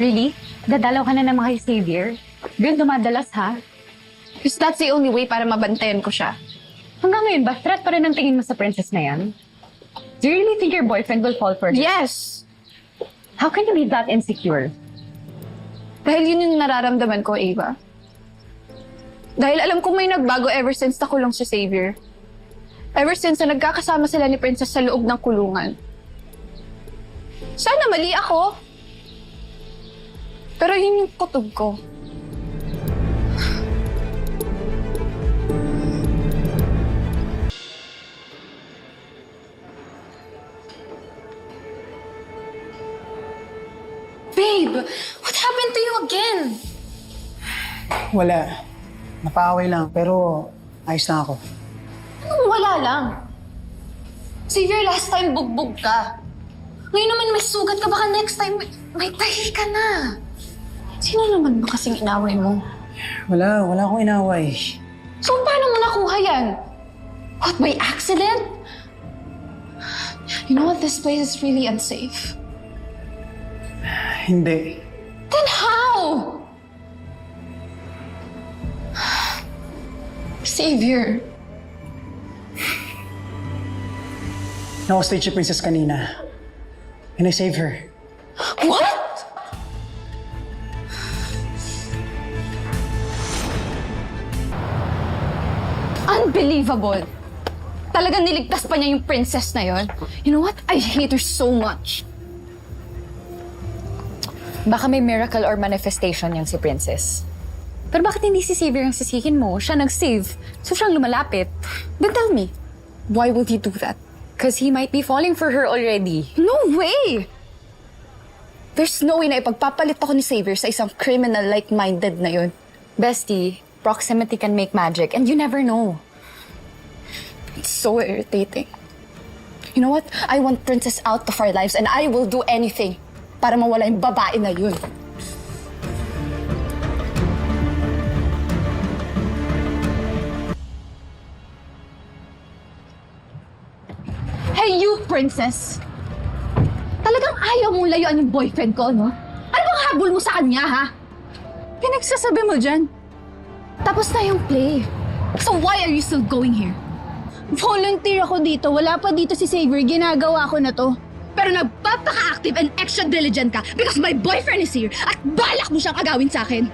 Really? Dadalaw ka na ng mga Xavier? Girl, dumadalas ha? Because that's the only way para mabantayan ko siya. Hanggang ngayon ba, threat pa rin ang tingin mo sa princess na yan? Do you really think your boyfriend will fall for this? Yes! How can you be that insecure? Dahil yun yung nararamdaman ko, Ava. Dahil alam ko may nagbago ever since nakulong si Xavier. Ever since na nagkakasama sila ni Princess sa loob ng kulungan. Sana mali ako. Pero yun yung kutob ko. Babe, what happened to you again? Wala. Napaaway lang, pero ayos na ako. Anong wala lang? Xavier, last time bugbog ka. Ngayon naman may sugat ka, baka next time may, may tahi ka na. Sino naman ba kasing inaway mo? Wala, wala akong inaway. So, paano mo nakuha yan? What, by accident? You know what? This place is really unsafe. Hindi. Then how? Xavier. Naka-stage si Princess kanina. And I saved her. What? Unbelievable. Talagang niligtas pa niya yung princess na yon. You know what? I hate her so much. Baka may miracle or manifestation yan si princess. Pero bakit hindi si Xavier ang sisihin mo? Siya nag-save. So siyang lumalapit. Then tell me, why would he do that? Because he might be falling for her already. No way! There's no way na ipagpapalit ako ni Xavier sa isang criminal like-minded na yun. Bestie, proximity can make magic and you never know. So irritating. You know what? I want Princess out of our lives and I will do anything para mawala yung babae na yun. Hey, you, Princess! Talagang ayaw mong layuan yung boyfriend ko, no? Ano bang habol mo sa kanya, ha? Pinagsasabi mo dyan. Tapos na yung play. So why are you still going here? Volunteer ako dito. Wala pa dito si Xavier. Ginagawa ko na to. Pero nagpapaka-active and extra diligent ka because my boyfriend is here at balak mo siyang agawin sa akin.